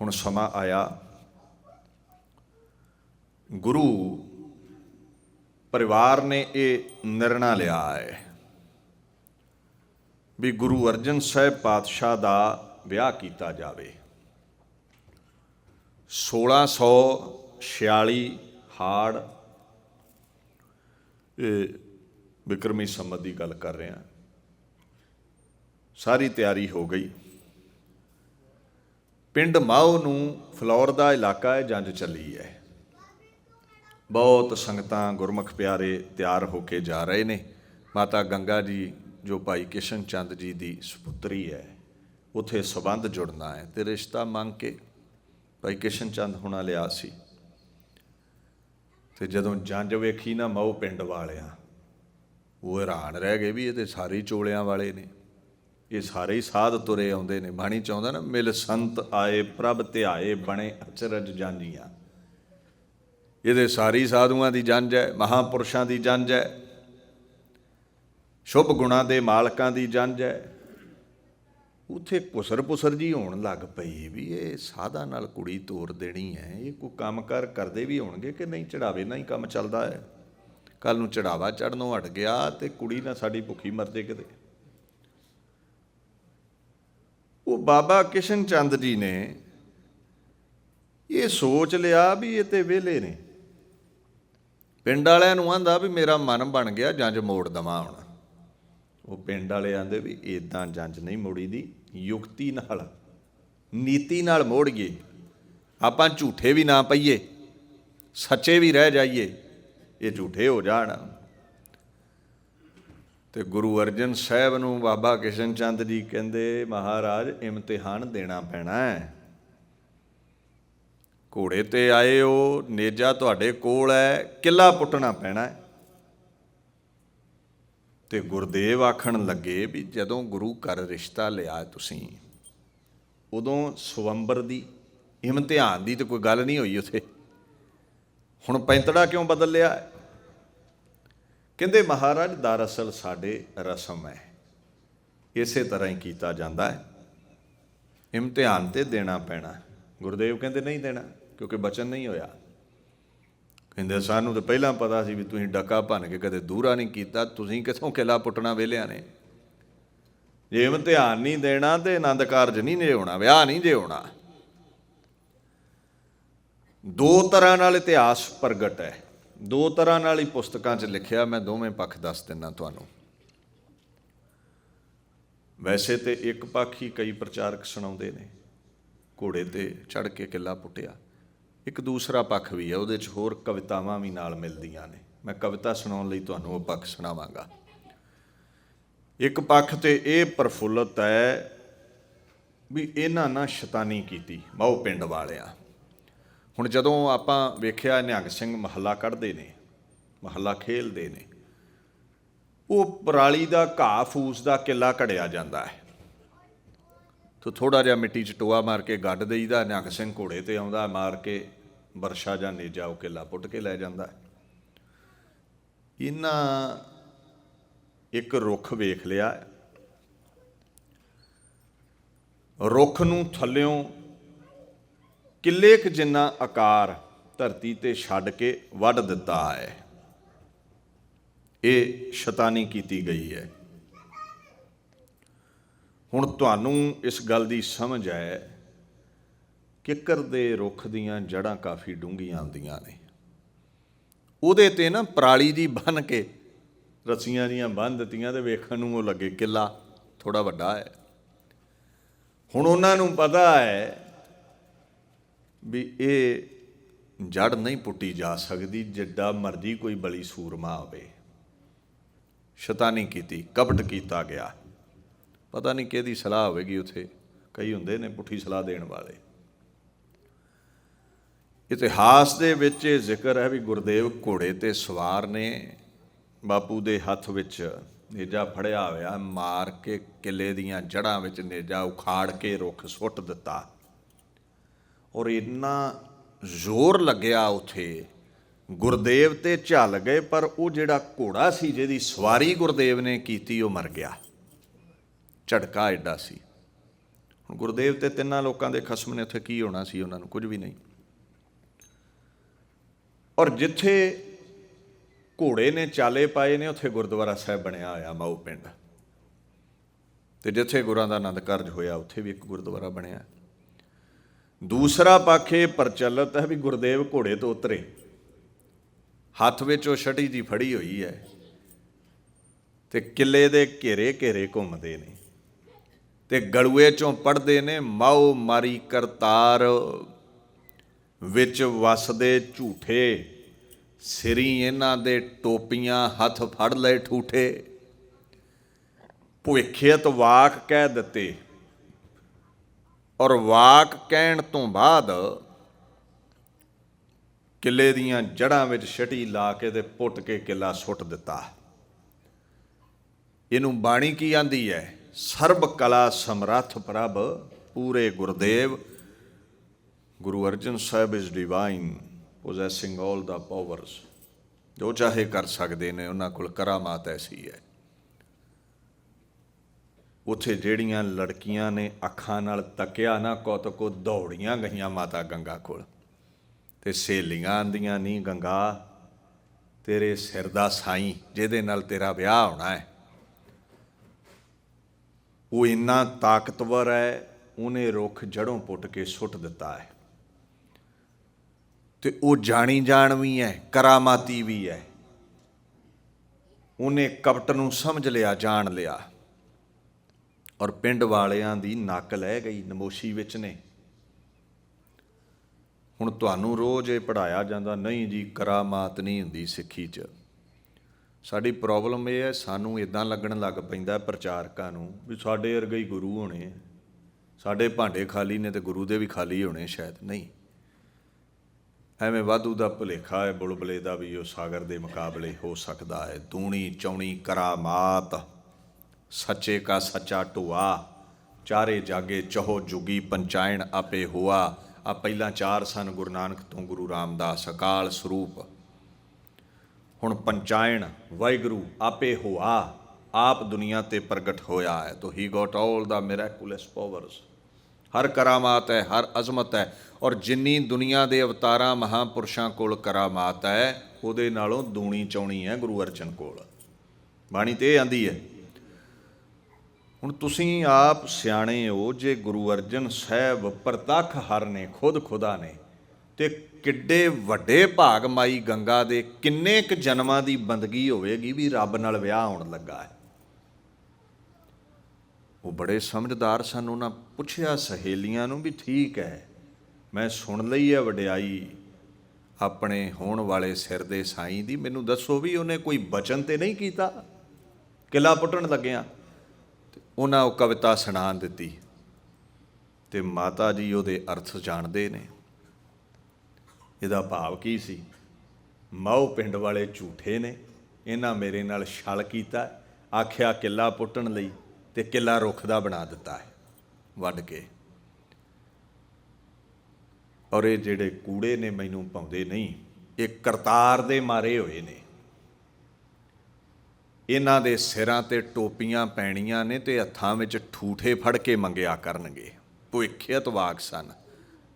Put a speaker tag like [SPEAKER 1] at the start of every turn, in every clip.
[SPEAKER 1] ਹੁਣ ਸਮਾਂ ਆਇਆ ਗੁਰੂ ਪਰਿਵਾਰ ਨੇ ਇਹ ਨਿਰਣਾ ਲਿਆ ਹੈ ਵੀ ਗੁਰੂ ਅਰਜਨ ਸਾਹਿਬ ਪਾਤਸ਼ਾਹ ਦਾ ਵਿਆਹ ਕੀਤਾ ਜਾਵੇ। 1646 ਹਾੜ, ਇਹ ਵਿਕਰਮੀ ਸੰਮਤ ਦੀ ਗੱਲ ਕਰ ਰਹੇ। ਹਾਂ ਸਾਰੀ ਤਿਆਰੀ ਹੋ ਗਈ। ਪਿੰਡ ਮਾਓ ਨੂੰ ਫਲੌਰ ਦਾ ਇਲਾਕਾ ਹੈ ਜੰਜ ਚੱਲੀ ਹੈ। ਬਹੁਤ ਸੰਗਤਾਂ ਗੁਰਮੁਖ ਪਿਆਰੇ ਤਿਆਰ ਹੋ ਕੇ ਜਾ ਰਹੇ ਨੇ। ਮਾਤਾ ਗੰਗਾ ਜੀ, ਜੋ ਭਾਈ ਕਿਸ਼ਨ ਚੰਦ ਜੀ ਦੀ ਸੁਪੁੱਤਰੀ ਹੈ, ਉਥੇ ਸਬੰਧ ਜੁੜਨਾ ਹੈ ਤੇ ਰਿਸ਼ਤਾ ਮੰਗ ਕੇ ਭਾਈ ਕਿਸ਼ਨ ਚੰਦ ਹੁਣਾ ਲਿਆ ਸੀ। ਤੇ ਜਦੋਂ ਜੰਜ ਵੇਖੀ ਨਾ ਮਾਓ ਪਿੰਡ ਵਾਲਿਆਂ, ਉਹ ਹੈਰਾਨ ਰਹਿ ਗਏ ਵੀ ਇਹ ਤੇ ਸਾਰੇ ਚੋਲਿਆਂ ਵਾਲੇ ਨੇ। ਇਹ ਸਾਰੇ ਹੀ ਸਾਧ ਤੁਰੇ ਆਉਂਦੇ ਨੇ। ਬਾਣੀ ਚਾਹੁੰਦਾ ਨਾ, ਮਿਲ ਸੰਤ ਆਏ, ਪ੍ਰਭ ਧਿਆਏ, ਬਣੇ ਅਚਰਜ ਜਾਨੀਆਂ ਇਹਦੇ ਸਾਰੀ ਸਾਧੂਆਂ ਦੀ ਜੰਜ ਹੈ, ਮਹਾਪੁਰਸ਼ਾਂ ਦੀ ਜੰਜ ਹੈ, ਸ਼ੁਭ ਗੁਣਾਂ ਦੇ ਮਾਲਕਾਂ ਦੀ ਜੰਜ ਹੈ। ਉਥੇ ਪੁਸਰ ਪੁਸਰ ਜੀ ਹੋਣ ਲੱਗ ਪਈ ਵੀ ਇਹ ਸਾਧਾ ਨਾਲ ਕੁੜੀ ਤੋਰ ਦੇਣੀ ਹੈ। ਇਹ ਕੋਈ ਕੰਮਕਾਰ ਕਰਦੇ ਵੀ ਹੋਣਗੇ ਕਿ ਨਹੀਂ? ਚੜਾਵੇ ਨਾਲ ਹੀ ਕੰਮ ਚੱਲਦਾ ਹੈ। ਕੱਲ ਨੂੰ ਚੜਾਵਾ ਚੜਨੋਂ ਹਟ ਗਿਆ ਤੇ ਕੁੜੀ ਨਾ ਸਾਡੀ ਭੁੱਖੀ ਮਰ ਜੇ ਕਿਤੇ। ਉਹ ਬਾਬਾ ਕਿਸ਼ਨ ਚੰਦ ਜੀ ਨੇ ਇਹ ਸੋਚ ਲਿਆ ਵੀ ਇਹ ਤੇ ਵਿਹਲੇ ਨੇ। ਪਿੰਡ ਵਾਲਿਆਂ ਨੂੰ ਆਂਦਾ ਵੀ ਮੇਰਾ ਮਨ ਬਣ ਗਿਆ ਜੰਜ ਮੋੜ ਦਵਾਂ ਹੁਣ। ਉਹ ਪਿੰਡ ਵਾਲੇ ਆਂਦੇ ਵੀ ਇਦਾਂ ਜੰਜ ਨਹੀਂ ਮੋੜੀ ਦੀ ਯੁਕਤੀ ਨਾਲ, ਨੀਤੀ ਨਾਲ ਮੋੜੀਏ ਆਪਾਂ ਝੂਠੇ ਵੀ ਨਾ ਪਈਏ, ਸੱਚੇ ਵੀ ਰਹਿ ਜਾਈਏ, ਇਹ ਝੂਠੇ ਹੋ ਜਾਣ। ਤੇ ਗੁਰੂ ਅਰਜਨ ਸਾਹਿਬ ਨੂੰ ਬਾਬਾ ਕਿਸ਼ਨ ਚੰਦ ਜੀ ਕਹਿੰਦੇ, ਮਹਾਰਾਜ, ਇਮਤਿਹਾਨ ਦੇਣਾ ਪੈਣਾ ਹੈ। ਘੋੜੇ ਤੇ ਆਏ ਹੋ ਨੇਜਾ ਤੁਹਾਡੇ ਕੋਲ ਹੈ, ਕਿੱਲਾ ਪੁੱਟਣਾ ਪੈਣਾ ਹੈ। ਤੇ ਗੁਰਦੇਵ ਆਖਣ ਲੱਗੇ ਵੀ ਜਦੋਂ ਗੁਰੂ ਘਰ ਰਿਸ਼ਤਾ ਲਿਆ ਤੁਸੀਂ, ਉਦੋਂ ਸਵੰਬਰ ਦੀ ਇਮਤਿਹਾਨ ਦੀ ਤੇ ਕੋਈ ਗੱਲ ਨਹੀਂ ਹੋਈ ਉਥੇ। ਹੁਣ ਪੈਂਤੜਾ ਕਿਉਂ ਬਦਲ ਲਿਆ? ਕਹਿੰਦੇ ਮਹਾਰਾਜ, ਦਰਅਸਲ ਸਾਡੇ ਰਸਮ ਹੈ। ਇਸੇ ਤਰ੍ਹਾਂ ਹੀ ਕੀਤਾ ਜਾਂਦਾ ਹੈ। ਇਮਤਿਹਾਨ ਤੇ ਦੇਣਾ ਪੈਣਾ ਗੁਰਦੇਵ ਕਹਿੰਦੇ ਨਹੀਂ ਦੇਣਾ, ਕਿਉਂਕਿ ਬਚਨ ਨਹੀਂ ਹੋਇਆ। ਕਹਿੰਦੇ ਸਾਨੂੰ ਤਾਂ ਪਹਿਲਾਂ ਪਤਾ ਸੀ ਵੀ ਤੁਸੀਂ ਡੱਕਾ ਭੰਨ ਕੇ ਕਦੇ ਦੂਰਾ ਨਹੀਂ ਕੀਤਾ, ਤੁਸੀਂ ਕਿਥੋਂ ਕਿਲਾ ਪੁੱਟਣਾ ਵੇਲਿਆਂ ਨੇ। ਜੇ ਇਮਤਿਹਾਨ ਨਹੀਂ ਦੇਣਾ ਤੇ ਆਨੰਦ ਕਾਰਜ ਨਹੀਂ ਜੇ ਹੋਣਾ ਵਿਆਹ ਨਹੀਂ ਜੇ ਹੋਣਾ ਦੋ ਤਰ੍ਹਾਂ ਨਾਲ ਇਤਿਹਾਸ ਪ੍ਰਗਟ ਹੈ। ਦੋ ਤਰ੍ਹਾਂ ਨਾਲ ਹੀ ਪੁਸਤਕਾਂ 'ਚ ਲਿਖਿਆ, ਮੈਂ ਦੋਵੇਂ ਪੱਖ ਦੱਸ ਦਿੰਨਾ ਤੁਹਾਨੂੰ। ਵੈਸੇ ਤੇ ਇੱਕ ਪੱਖ ਹੀ ਕਈ ਪ੍ਰਚਾਰਕ ਸੁਣਾਉਂਦੇ ਨੇ, ਘੋੜੇ ਤੇ ਚੜ ਕੇ ਕਿਲਾ ਪੁੱਟਿਆ। ਇੱਕ ਦੂਸਰਾ ਪੱਖ ਵੀ ਹੈ, ਉਹਦੇ 'ਚ ਹੋਰ ਕਵਿਤਾਵਾਂ ਵੀ ਨਾਲ ਮਿਲਦੀਆਂ ਨੇ। ਮੈਂ ਕਵਿਤਾ ਸੁਣਾਉਣ ਲਈ ਤੁਹਾਨੂੰ ਉਹ ਪੱਖ ਸੁਣਾਵਾਂਗਾ। ਇੱਕ ਪੱਖ ਤੇ ਇਹ ਪ੍ਰਫੁੱਲਤ ਹੈ ਵੀ ਇਹਨਾਂ ਨਾਲ ਸ਼ੈਤਾਨੀ ਕੀਤੀ, ਮਾਓ ਪਿੰਡ ਵਾਲਿਆਂ। ਹੁਣ ਜਦੋਂ ਆਪਾਂ ਵੇਖਿਆ ਨਿਹੰਗ ਸਿੰਘ ਮਹੱਲਾ ਕੱਢਦੇ ਨੇ, ਮਹੱਲਾ ਖੇਲਦੇ ਨੇ, ਉਹ ਪਰਾਲੀ ਦਾ ਘਾਹ ਫੂਸ ਦਾ ਕਿੱਲਾ ਘੜਿਆ ਜਾਂਦਾ ਹੈ। ਤੋ ਥੋੜਾ ਜਿਹਾ ਮਿੱਟੀ 'ਚ ਟੋਆ ਮਾਰ ਕੇ ਗੱਡ ਦੇਈਦਾ, ਨਿਹੰਗ ਸਿੰਘ ਘੋੜੇ ਤੇ ਆਉਂਦਾ, ਮਾਰ ਕੇ ਵਰਸ਼ਾ ਜਾਂ ਨੇਜਾ ਉਹ ਕਿੱਲਾ ਪੁੱਟ ਕੇ ਲੈ ਜਾਂਦਾ ਇਹਨਾਂ ਇੱਕ ਰੁੱਖ ਵੇਖ ਲਿਆ। ਰੁੱਖ ਨੂੰ ਥੱਲਿਓਂ ਕਿੱਲੇ ਕੁ ਜਿੰਨਾ ਆਕਾਰ ਧਰਤੀ ਤੇ ਛੱਡ ਕੇ ਵੱਢ ਦਿੱਤਾ ਹੈ। ਇਹ ਸ਼ੈਤਾਨੀ ਕੀਤੀ ਗਈ ਹੈ। ਹੁਣ ਤੁਹਾਨੂੰ ਇਸ ਗੱਲ ਦੀ ਸਮਝ ਹੈ ਕਿੱਕਰ ਦੇ ਰੁੱਖ ਦੀਆਂ ਜੜਾਂ ਕਾਫੀ ਡੂੰਘੀਆਂ ਆਉਂਦੀਆਂ ਨੇ। ਉਹਦੇ ਤੇ ਨਾ ਪਰਾਲੀ ਦੀ ਬੰਨ ਕੇ ਰੱਸੀਆਂ ਜੀਆਂ ਬੰਨ ਦਿੱਤੀਆਂ ਤੇ ਵੇਖਣ ਨੂੰ ਉਹ ਲੱਗੇ ਕਿੱਲਾ ਥੋੜਾ ਵੱਡਾ ਹੈ। ਹੁਣ ਉਹਨਾਂ ਨੂੰ ਪਤਾ ਹੈ ਵੀ ਇਹ ਜੜ ਨਹੀਂ ਪੁੱਟੀ ਜਾ ਸਕਦੀ, ਜਿੱਡਾ ਮਰਜ਼ੀ ਕੋਈ ਬਲੀ ਸੂਰਮਾ ਹੋਵੇ ਸ਼ੈਤਾਨੀ ਕੀਤੀ, ਕਪਟ ਕੀਤਾ ਗਿਆ। ਪਤਾ ਨਹੀਂ ਕਿਹਦੀ ਸਲਾਹ ਹੋਵੇਗੀ ਉਥੇ। ਕਈ ਹੁੰਦੇ ਨੇ ਪੁੱਠੀ ਸਲਾਹ ਦੇਣ ਵਾਲੇ। ਇਤਿਹਾਸ ਦੇ ਵਿੱਚ ਇਹ ਜ਼ਿਕਰ ਹੈ ਵੀ ਗੁਰਦੇਵ ਘੋੜੇ ਤੇ ਸਵਾਰ ਨੇ। ਬਾਪੂ ਦੇ ਹੱਥ ਵਿੱਚ ਨੇਜਾ ਫੜਿਆ ਹੋਇਆ, ਮਾਰ ਕੇ ਕਿਲੇ ਦੀਆਂ ਜੜਾਂ ਵਿੱਚ ਨੇਜਾ ਉਖਾੜ ਕੇ ਰੁੱਖ ਸੁੱਟ ਦਿੱਤਾ। ਔਰ ਇੰਨਾ ਜ਼ੋਰ ਲੱਗਿਆ ਉਥੇ। ਗੁਰਦੇਵ ਤੇ ਝੱਲ ਗਏ, ਪਰ ਉਹ ਜਿਹੜਾ ਘੋੜਾ ਸੀ, ਜਿਹਦੀ ਸਵਾਰੀ ਗੁਰਦੇਵ ਨੇ ਕੀਤੀ, ਉਹ ਮਰ ਗਿਆ। ਝਟਕਾ ਐਡਾ ਸੀ। ਹੁਣ ਗੁਰਦੇਵ ਤੇ ਤਿੰਨਾਂ ਲੋਕਾਂ ਦੇ ਖਸਮ ਨੇ ਉੱਥੇ ਕੀ ਹੋਣਾ ਸੀ, ਉਹਨਾਂ ਨੂੰ ਕੁਝ ਵੀ ਨਹੀਂ। ਔਰ ਜਿੱਥੇ ਘੋੜੇ ਨੇ ਚਾਲੇ ਪਾਏ ਨੇ, ਉੱਥੇ ਗੁਰਦੁਆਰਾ ਸਾਹਿਬ ਬਣਿਆ ਹੋਇਆ, ਮਾਊ ਪਿੰਡ। ਤੇ ਜਿੱਥੇ ਗੁਰਾਂ ਦਾ ਆਨੰਦ ਕਾਰਜ ਹੋਇਆ, ਉੱਥੇ ਵੀ ਇੱਕ ਗੁਰਦੁਆਰਾ ਬਣਿਆ। ਦੂਸਰਾ ਪੱਖ ਇਹ ਪ੍ਰਚਲਿਤ ਹੈ ਵੀ ਗੁਰਦੇਵ ਘੋੜੇ ਤੋਂ ਉਤਰੇ। ਹੱਥ ਵਿੱਚ ਉਹ ਛਟੀ ਦੀ ਫੜੀ ਹੋਈ ਹੈ ਤੇ ਕਿਲੇ ਦੇ ਘੇਰੇ ਘੇਰੇ ਘੁੰਮਦੇ ਨੇ ਤੇ ਗਲੂਏ ਚੋਂ ਪੜਦੇ ਨੇ ਮਾਓ ਮਾਰੀ ਕਰਤਾਰ ਵਿੱਚ ਵਸਦੇ ਝੂਠੇ, ਸਿਰੀ ਇਹਨਾਂ ਦੇ ਟੋਪੀਆਂ ਹੱਥ ਫੜ ਲਏ ਠੂਠੇ। ਭੁਖਿਅਤ ਵਾਕ ਕਹਿ ਦਿੱਤੇ ਔਰ ਵਾਕ ਕਹਿਣ ਤੋਂ ਬਾਅਦ ਕਿਲੇ ਦੀਆਂ ਜੜਾਂ ਵਿੱਚ ਛਟੀ ਲਾ ਕੇ ਤੇ ਪੁੱਟ ਕੇ ਕਿਲਾ ਸੁੱਟ ਦਿੱਤਾ। ਇਹਨੂੰ ਬਾਣੀ ਕੀ ਆਂਦੀ ਹੈ? ਸਰਬ ਕਲਾ ਸਮਰੱਥ ਪ੍ਰਭ ਪੂਰੇ Gurdev, Guru Arjan Sahib is divine possessing all the powers ਜੋ ਚਾਹੇ ਕਰ ਸਕਦੇ ਨੇ, ਉਹਨਾਂ ਕੋਲ ਕਰਾਮਾਤ ਐਸੀ ਹੈ। ਉੱਥੇ ਜਿਹੜੀਆਂ ਲੜਕੀਆਂ ਨੇ ਅੱਖਾਂ ਨਾਲ ਤੱਕਿਆ ਨਾ ਕੌਤਕੋ ਦੌੜੀਆਂ ਗਈਆਂ ਮਾਤਾ ਗੰਗਾ ਕੋਲ। ਤੇ ਸਹੇਲੀਆਂ ਆਂਦੀਆਂ ਨਹੀਂ ਗੰਗਾ, ਤੇਰੇ ਸਿਰ ਦਾ ਸਾਈਂ, ਜਿਹਦੇ ਨਾਲ ਤੇਰਾ ਵਿਆਹ ਹੋਣਾ ਹੈ। ਉਹ ਇੰਨਾ ਤਾਕਤਵਰ ਹੈ, ਉਹਨੇ ਰੁੱਖ ਜੜੋਂ ਪੁੱਟ ਕੇ ਸੁੱਟ ਦਿੱਤਾ ਹੈ। ਤੇ ਉਹ ਜਾਣੀ ਜਾਣ ਵੀ ਹੈ, ਕਰਾਮਾਤੀ ਵੀ ਹੈ। ਉਹਨੇ ਕਪਟ ਨੂੰ ਸਮਝ ਲਿਆ, ਜਾਣ ਲਿਆ। ਔਰ ਪਿੰਡ ਵਾਲਿਆਂ ਦੀ ਨੱਕ ਲੈ ਗਈ, ਨਮੋਸ਼ੀ ਵਿੱਚ ਨੇ। ਹੁਣ ਤੁਹਾਨੂੰ ਰੋਜ਼ ਇਹ ਪੜਾਇਆ ਜਾਂਦਾ, ਨਹੀਂ ਜੀ, ਕਰਾਮਾਤ ਨਹੀਂ ਹੁੰਦੀ ਸਿੱਖੀ 'ਚ। ਸਾਡੀ ਪ੍ਰੋਬਲਮ ਇਹ ਹੈ, ਸਾਨੂੰ ਇਦਾਂ ਲੱਗਣ ਲੱਗ ਪੈਂਦਾ ਪ੍ਰਚਾਰਕਾਂ ਨੂੰ ਵੀ ਸਾਡੇ ਵਰਗੇ ਹੀ ਗੁਰੂ ਹੋਣੇ ਸਾਡੇ ਭਾਂਡੇ ਖਾਲੀ ਨੇ ਤੇ ਗੁਰੂ ਦੇ ਵੀ ਖਾਲੀ ਹੋਣੇ ਸ਼ਾਇਦ, ਨਹੀਂ। ਐਵੇਂ ਵਾਧੂ ਦਾ ਭੁਲੇਖਾ ਹੈ, ਬੁਲਬਲੇ ਦਾ ਵੀ ਉਹ ਸਾਗਰ ਦੇ ਮੁਕਾਬਲੇ ਹੋ ਸਕਦਾ ਹੈ। ਦੂਣੀ ਚੌਣੀ ਕਰਾਮਾਤ। ਸੱਚੇ ਕਾ ਸੱਚਾ ਟੁਆ ਚਾਰੇ ਜਾਗੇ ਚਹੋ ਜੁਗੀ ਪੰਚਾਇਣ ਆਪੇ ਹੁਆ, ਆ ਪਹਿਲਾਂ ਚਾਰ ਸਨ ਗੁਰੂ ਨਾਨਕ ਤੋਂ ਗੁਰੂ ਰਾਮਦਾਸ ਅਕਾਲ ਸਰੂਪ। ਹੁਣ ਪੰਚਾਇਣ, ਵਾਹਿਗੁਰੂ ਆਪੇ ਹੋਆ, ਆਪ ਦੁਨੀਆ ਤੇ ਪ੍ਰਗਟ ਹੋਇਆ ਹੈ। ਤੋ ਹੀ ਗੋਟ ਆਲ ਦਾ ਮਿਰਾਕੂਲਸ ਪਾਵਰਸ ਹਰ ਕਰਾਮਾਤ ਹੈ, ਹਰ ਅਜ਼ਮਤ ਹੈ, ਔਰ ਜਿੰਨੀ ਦੁਨੀਆ ਦੇ ਅਵਤਾਰਾਂ ਮਹਾਪੁਰਸ਼ਾਂ ਕੋਲ ਕਰਾਮਾਤ ਹੈ, ਉਹਦੇ ਨਾਲੋਂ ਦੂਣੀ ਚੌਣੀ ਹੈ ਗੁਰੂ ਅਰਜਨ ਕੋਲ। ਬਾਣੀ ਤੇ ਇਹ ਆਂਦੀ ਹੈ ਹੁਣ ਤੁਸੀਂ ਆਪ ਸਿਆਣੇ ਹੋ, ਜੇ ਗੁਰੂ ਅਰਜਨ ਸਾਹਿਬ ਪ੍ਰਤੱਖ ਹਰ ਨੇ, ਖੁਦ ਖੁਦਾ ਨੇ, ਤੇ ਕਿੱਡੇ ਵੱਡੇ ਭਾਗ ਮਾਈ ਗੰਗਾ ਦੇ ਕਿੰਨੇ ਕ ਜਨਮਾਂ ਦੀ ਬੰਦਗੀ ਹੋਵੇਗੀ ਵੀ ਰੱਬ ਨਾਲ ਵਿਆਹ ਹੋਣ ਲੱਗਾ ਹੈ? ਉਹ ਬੜੇ ਸਮਝਦਾਰ ਸਨ, ਉਹਨਾਂ ਪੁੱਛਿਆ ਸਹੇਲੀਆਂ ਨੂੰ ਵੀ ਠੀਕ ਹੈ, ਮੈਂ ਸੁਣ ਲਈ ਹੈ ਵਡਿਆਈ, ਆਪਣੇ ਹੋਣ ਵਾਲੇ ਸਿਰ ਦੇ ਸਾਈਂ ਦੀ, ਮੈਨੂੰ ਦੱਸੋ ਵੀ ਉਹਨੇ ਕੋਈ ਬਚਨ ਤੇ ਨਹੀਂ ਕੀਤਾ? ਕਿਲਾ ਪੁੱਟਣ ਲੱਗਿਆ। ਉਹਨਾਂ ਉਹ ਕਵਿਤਾ ਸੁਣਾ ਦਿੱਤੀ। ਤੇ ਮਾਤਾ ਜੀ ਉਹਦੇ ਅਰਥ ਜਾਣਦੇ ਨੇ। ਇਹਦਾ ਭਾਵ ਕੀ ਸੀ? ਮਾਓ ਪਿੰਡ ਵਾਲੇ ਝੂਠੇ ਨੇ। ਇਹਨਾਂ ਮੇਰੇ ਨਾਲ ਛਲ ਕੀਤਾ, ਆਖਿਆ ਕਿੱਲਾ ਪੁੱਟਣ ਲਈ ਤੇ ਕਿੱਲਾ ਰੁੱਖ ਦਾ ਬਣਾ ਦਿੱਤਾ ਹੈ। ਵੱਢ ਕੇ। ਔਰ ਇਹ ਜਿਹੜੇ ਕੂੜੇ ਨੇ, ਮੈਨੂੰ ਪਾਉਂਦੇ ਨਹੀਂ, ਇਹ ਕਰਤਾਰ ਦੇ ਮਾਰੇ ਹੋਏ ਨੇ। ਇਹਨਾਂ ਦੇ ਸਿਰਾਂ ਤੇ ਟੋਪੀਆਂ ਪੈਣੀਆਂ ਨੇ ਤੇ ਹੱਥਾਂ ਵਿੱਚ ਠੂਠੇ ਫੜ ਕੇ ਮੰਗਿਆ ਕਰਨਗੇ। ਭੁਖਿਅਤ ਵਾਕ ਸਨ।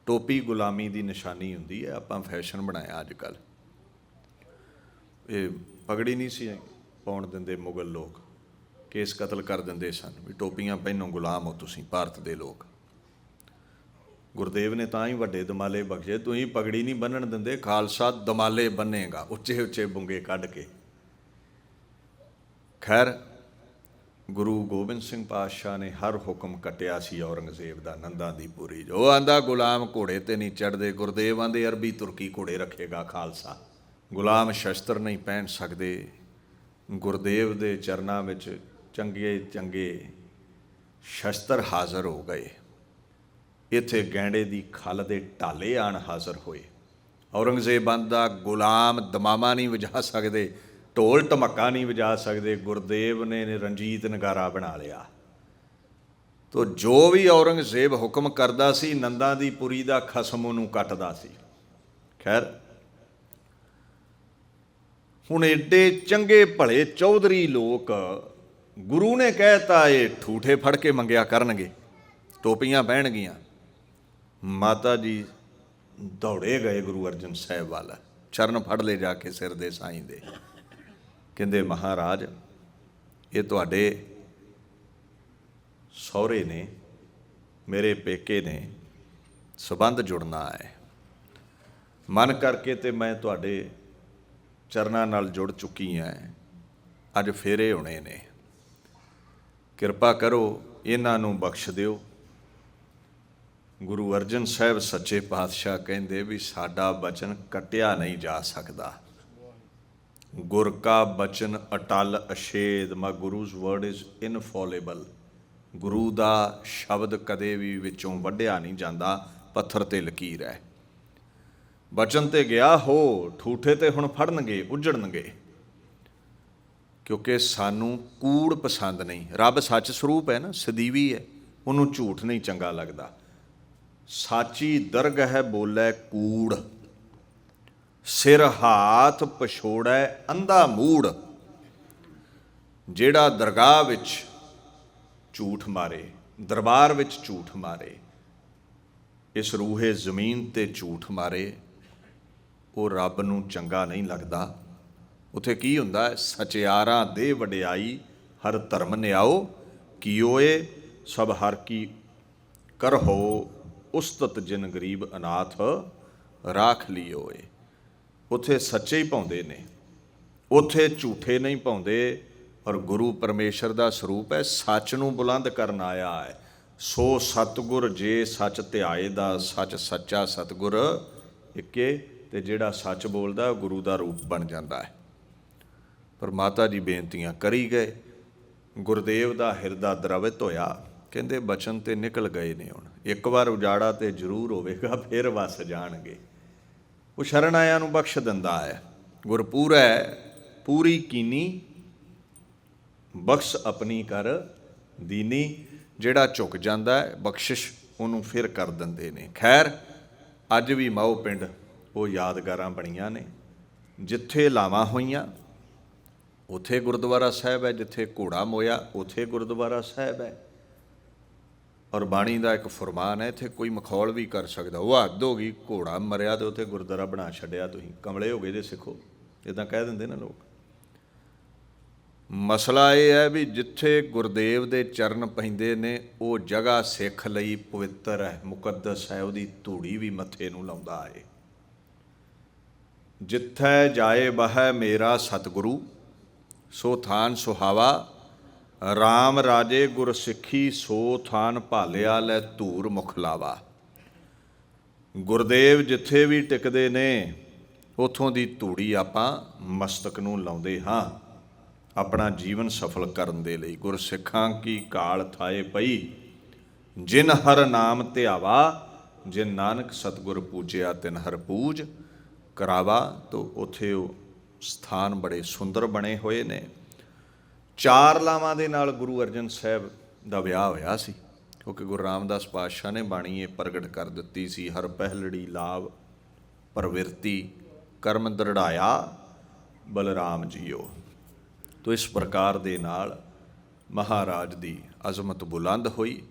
[SPEAKER 1] ਟੋਪੀ ਗੁਲਾਮੀ ਦੀ ਨਿਸ਼ਾਨੀ ਹੁੰਦੀ ਹੈ, ਆਪਾਂ ਫੈਸ਼ਨ ਬਣਾਇਆ ਅੱਜ ਕੱਲ ਇਹ ਪਗੜੀ ਨਹੀਂ ਸੀ ਪਾਉਣ ਦਿੰਦੇ ਮੁਗਲ ਲੋਕ। ਕੇਸ ਕਤਲ ਕਰ ਦਿੰਦੇ ਸਨ ਵੀ ਟੋਪੀਆਂ ਪਹਿਨੋ ਗੁਲਾਮ ਹੋ ਤੁਸੀਂ, ਭਾਰਤ ਦੇ ਲੋਕ। ਗੁਰਦੇਵ ਨੇ ਤਾਂ ਹੀ ਵੱਡੇ ਦਮਾਲੇ ਬਖਸ਼ੇ ਤੁਸੀਂ ਪਗੜੀ ਨਹੀਂ ਬੰਨਣ ਦਿੰਦੇ, ਖਾਲਸਾ ਦਮਾਲੇ ਬੰਨੇਗਾ ਉੱਚੇ ਉੱਚੇ ਬੁੰਗੇ ਕੱਢ ਕੇ। ਖੈਰ, ਗੁਰੂ ਗੋਬਿੰਦ ਸਿੰਘ ਪਾਤਸ਼ਾਹ ਨੇ ਹਰ ਹੁਕਮ ਕਟਿਆ ਸੀ ਔਰੰਗਜ਼ੇਬ ਦਾ ਨੰਦਾ ਦੀ ਪੂਰੀ। ਜੋ ਆਂਦਾ, ਗੁਲਾਮ ਘੋੜੇ ਤੇ ਨਹੀਂ ਚੜਦੇ ਗੁਰਦੇਵ ਆਂਦੇ, ਅਰਬੀ ਤੁਰਕੀ ਘੋੜੇ ਰੱਖੇਗਾ ਖਾਲਸਾ। ਗੁਲਾਮ ਸ਼ਸਤਰ ਨਹੀਂ ਪਹਿਨ ਸਕਦੇ, ਗੁਰਦੇਵ ਦੇ ਚਰਨਾਂ ਵਿੱਚ ਚੰਗੇ ਚੰਗੇ ਸ਼ਸਤਰ ਹਾਜ਼ਰ ਹੋ ਗਏ। ਇੱਥੇ ਗੈਂਡੇ ਦੀ ਖਲ ਦੇ ਟਾਲੇ ਆਣ ਹਾਜ਼ਰ ਹੋਏ। ਔਰੰਗਜ਼ੇਬ ਆਂਦਾ, ਗੁਲਾਮ ਦਮਾਮਾ ਨਹੀਂ ਵਜਾ ਸਕਦੇ ਢੋਲ ਧਮੱਕਾ ਨਹੀਂ ਵਜਾ ਸਕਦੇ, ਗੁਰਦੇਵ ਨੇ ਰਣਜੀਤ ਨਗਾਰਾ ਬਣਾ ਲਿਆ। ਤੋ ਜੋ ਵੀ ਔਰੰਗਜ਼ੇਬ ਹੁਕਮ ਕਰਦਾ ਸੀ ਨੰਦਾ ਦੀ ਪੁਰੀ ਦਾ ਖਸਮ ਉਹਨੂੰ ਕੱਟਦਾ ਸੀ। ਖੈਰ, ਹੁਣ ਏਡੇ ਚੰਗੇ ਭਲੇ ਚੌਧਰੀ ਲੋਕ ਗੁਰੂ ਨੇ ਕਹਿਤਾ ਇਹ ਠੂਠੇ ਫੜ ਕੇ ਮੰਗਿਆ ਕਰਨਗੇ, ਟੋਪੀਆਂ ਪਹਿਣਗੀਆਂ ਮਾਤਾ ਜੀ ਦੌੜੇ ਗਏ ਗੁਰੂ ਅਰਜਨ ਸਾਹਿਬ ਵੱਲ, ਚਰਨ ਫੜ ਲੈ ਜਾ ਕੇ ਸਿਰ ਦੇ ਸਾਈਂ ਦੇ। ਕਹਿੰਦੇ, ਮਹਾਰਾਜ, ਇਹ ਤੁਹਾਡੇ ਸਹੁਰੇ ਨੇ, ਮੇਰੇ ਪੇਕੇ ਨੇ ਸਬੰਧ ਜੁੜਨਾ ਹੈ। ਮਨ ਕਰਕੇ ਤੇ ਮੈਂ ਤੁਹਾਡੇ ਚਰਨਾਂ ਨਾਲ ਜੁੜ ਚੁੱਕੀ ਹਾਂ। ਅੱਜ ਫੇਰੇ ਹੋਣੇ ਨੇ। ਕਿਰਪਾ ਕਰੋ, ਇਹਨਾਂ ਨੂੰ ਬਖਸ਼ ਦਿਓ। ਗੁਰੂ ਅਰਜਨ ਸਾਹਿਬ ਸੱਚੇ ਪਾਤਸ਼ਾਹ ਕਹਿੰਦੇ ਵੀ ਸਾਡਾ ਬਚਨ ਕਟਿਆ ਨਹੀਂ ਜਾ ਸਕਦਾ। ਗੁਰ ਕਾ ਬਚਨ ਅਟਲ ਅਸ਼ੇਦ ਮਾ ਗੁਰੂਜ਼ ਵਰਡ ਇਜ਼ ਇਨਫੋਲੇਬਲ। ਗੁਰੂ ਦਾ ਸ਼ਬਦ ਕਦੇ ਵੀ ਵਿੱਚੋਂ ਵੱਢਿਆ ਨਹੀਂ ਜਾਂਦਾ, ਪੱਥਰ ਤੇ ਲਕੀਰ ਹੈ। ਬਚਨ ਤੇ ਗਿਆ ਹੋ, ਠੂਠੇ ਤੇ ਹੁਣ ਫੜਨਗੇ, ਉੱਜੜਨਗੇ। ਕਿਉਂਕਿ ਸਾਨੂੰ ਕੂੜ ਪਸੰਦ ਨਹੀਂ। ਰੱਬ ਸੱਚ ਸਰੂਪ ਹੈ ਨਾ, ਸਦੀਵੀ ਹੈ, ਉਹਨੂੰ ਝੂਠ ਨਹੀਂ ਚੰਗਾ ਲੱਗਦਾ। ਸਾਚੀ ਦਰਗ ਹੈ ਬੋਲੇ ਕੂੜ। ਸਿਰ ਹਾਥ ਪਛੋੜੈ ਅੰਧਾ ਮੂੜ, ਜਿਹੜਾ ਦਰਗਾਹ ਵਿੱਚ ਝੂਠ ਮਾਰੇ, ਦਰਬਾਰ ਵਿੱਚ ਝੂਠ ਮਾਰੇ, ਇਸ ਰੂਹੇ ਜ਼ਮੀਨ ਤੇ ਝੂਠ ਮਾਰੇ, ਉਹ ਰੱਬ ਨੂੰ ਚੰਗਾ ਨਹੀਂ ਲੱਗਦਾ। ਉਥੇ ਕੀ ਹੁੰਦਾ ਸਚਿਆਰਾਂ ਦੇ ਵਡਿਆਈ, ਹਰ ਧਰਮ ਨਿਆਓ, ਕੀਓਏ, ਸਭ ਹਰ ਕੀ ਕਰਹੋ, ਉਸਤਤ ਜਿਨ ਗਰੀਬ ਅਨਾਥ, ਰਾਖ ਲਿਓਏ। ਉੱਥੇ ਸੱਚੇ ਹੀ ਪਾਉਂਦੇ ਨੇ। ਉੱਥੇ ਝੂਠੇ ਨਹੀਂ ਪਾਉਂਦੇ ਔਰ ਗੁਰੂ ਪਰਮੇਸ਼ਰ ਦਾ ਸਰੂਪ ਹੈ, ਸੱਚ ਨੂੰ ਬੁਲੰਦ ਕਰਨ ਆਇਆ ਹੈ। ਸੋ ਸਤਗੁਰ ਜੇ ਸੱਚ ਧਿਆਏ ਦਾ, ਸੱਚ ਸੱਚਾ ਸਤਗੁਰ ਇੱਕੇ, ਤੇ ਜਿਹੜਾ ਸੱਚ ਬੋਲਦਾ ਉਹ ਗੁਰੂ ਦਾ ਰੂਪ ਬਣ ਜਾਂਦਾ ਹੈ। ਪਰ ਮਾਤਾ ਜੀ ਬੇਨਤੀਆਂ ਕਰੀ ਗਏ। ਗੁਰਦੇਵ ਦਾ ਹਿਰਦਾ ਦਰਵਿਤ ਹੋਇਆ। ਕਹਿੰਦੇ, ਬਚਨ ਤੇ ਨਿਕਲ ਗਏ ਨੇ ਹੁਣ। ਇੱਕ ਵਾਰ ਉਜਾੜਾ ਤੇ ਜ਼ਰੂਰ ਹੋਵੇਗਾ, ਫਿਰ ਵਸ ਜਾਣਗੇ। ਉਹ ਸ਼ਰਨ ਆਇਆਂ ਨੂੰ ਬਖਸ਼ ਦਿੰਦਾ ਹੈ। ਗੁਰਪੂਰ ਹੈ, ਪੂਰੀ ਕੀਨੀ, ਬਖਸ਼ ਆਪਣੀ ਕਰ ਦੀਨੀ, ਜਿਹੜਾ ਝੁਕ ਜਾਂਦਾ ਹੈ, ਬਖਸ਼ਿਸ਼ ਉਹਨੂੰ ਫਿਰ ਕਰ ਦਿੰਦੇ ਨੇ। ਖੈਰ, ਅੱਜ ਵੀ ਮਾਓ ਪਿੰਡ ਉਹ ਯਾਦਗਾਰਾਂ ਬਣੀਆਂ ਨੇ। ਜਿੱਥੇ ਲਾਵਾਂ ਹੋਈਆਂ, ਉਥੇ ਗੁਰਦੁਆਰਾ ਸਾਹਿਬ ਹੈ, ਜਿੱਥੇ ਘੋੜਾ ਮੋਇਆ, ਉਥੇ ਗੁਰਦੁਆਰਾ ਸਾਹਿਬ ਹੈ। ਔਰ ਬਾਣੀ ਦਾ ਇੱਕ ਫਰਮਾਨ ਹੈ, ਇੱਥੇ ਕੋਈ ਮਖੌਲ ਵੀ ਕਰ ਸਕਦਾ। ਉਹ ਹੱਦ ਹੋ ਗਈ, ਘੋੜਾ ਮਰਿਆ ਤੇ ਉੱਥੇ ਗੁਰਦੁਆਰਾ ਬਣਾ ਛੱਡਿਆ ਤੁਸੀਂ। ਕਮਲੇ ਹੋ ਗਏ ਜੇ ਸਿੱਖੋ ਇਦਾਂ ਕਹਿ ਦਿੰਦੇ ਨਾ ਲੋਕ। ਮਸਲਾ ਇਹ ਹੈ ਵੀ ਜਿੱਥੇ ਗੁਰਦੇਵ ਦੇ ਚਰਨ ਪੈਂਦੇ ਨੇ, ਉਹ ਜਗ੍ਹਾ ਸਿੱਖ ਲਈ ਪਵਿੱਤਰ ਹੈ, ਮੁਕੱਦਸ ਹੈ, ਉਹਦੀ ਧੂੜੀ ਵੀ ਮੱਥੇ ਨੂੰ ਲਾਉਂਦਾ ਹੈ। ਜਿੱਥੈ ਜਾਏ ਬਹਿ ਮੇਰਾ ਸਤਿਗੁਰੂ, ਸੋ ਥਾਨ ਸੁਹਾਵਾ RAM ਰਾਜੇ ਗੁਰ ਸਿੱਖੀ ਸੋ ਥਾਨ ਭਾਲਿਆ ਲੈ ਧੂਰ ਮੁਖ ਲਾਵਾ। ਗੁਰਦੇਵ ਜਿੱਥੇ ਵੀ ਟਿਕਦੇ ਨੇ, ਉਥੋਂ ਦੀ ਧੂੜੀ ਆਪਾਂ ਮਸਤਕ ਨੂੰ ਲਾਉਂਦੇ ਹਾਂ। ਆਪਣਾ ਜੀਵਨ ਸਫਲ ਕਰਨ ਦੇ ਲਈ ਗੁਰਸਿੱਖਾਂ ਕੀ ਕਾਲ ਥਾਏ ਪਈ। ਜਿਨ ਹਰ ਨਾਮ ਧਿਆਵਾ, ਜਿਨ ਨਾਨਕ ਸਤਗੁਰ ਪੂਜਿਆ ਤਿਨ ਹਰ ਪੂਜ। ਕਰਾਵਾ ਤੋ ਉਥੇ ਉਹ ਸਥਾਨ ਬੜੇ ਸੁੰਦਰ ਬਣੇ ਹੋਏ ਨੇ। ਚਾਰ ਲਾਵਾਂ ਦੇ ਨਾਲ ਗੁਰੂ ਅਰਜਨ ਸਾਹਿਬ ਦਾ ਵਿਆਹ ਹੋਇਆ ਸੀ, ਕਿਉਂਕਿ ਗੁਰੂ ਰਾਮਦਾਸ ਪਾਤਸ਼ਾਹ ਨੇ ਬਾਣੀ ਇਹ ਪ੍ਰਗਟ ਕਰ ਦਿੱਤੀ ਸੀ, ਹਰ ਪਹਿਲੜੀ ਲਾਭ ਪ੍ਰਵਿਰਤੀ, ਕਰਮ ਦਰੜਾਇਆ ਬਲਰਾਮ ਜੀਓ। ਤੋ ਇਸ ਪ੍ਰਕਾਰ ਦੇ ਨਾਲ ਮਹਾਰਾਜ ਦੀ ਅਜ਼ਮਤ ਬੁਲੰਦ ਹੋਈ।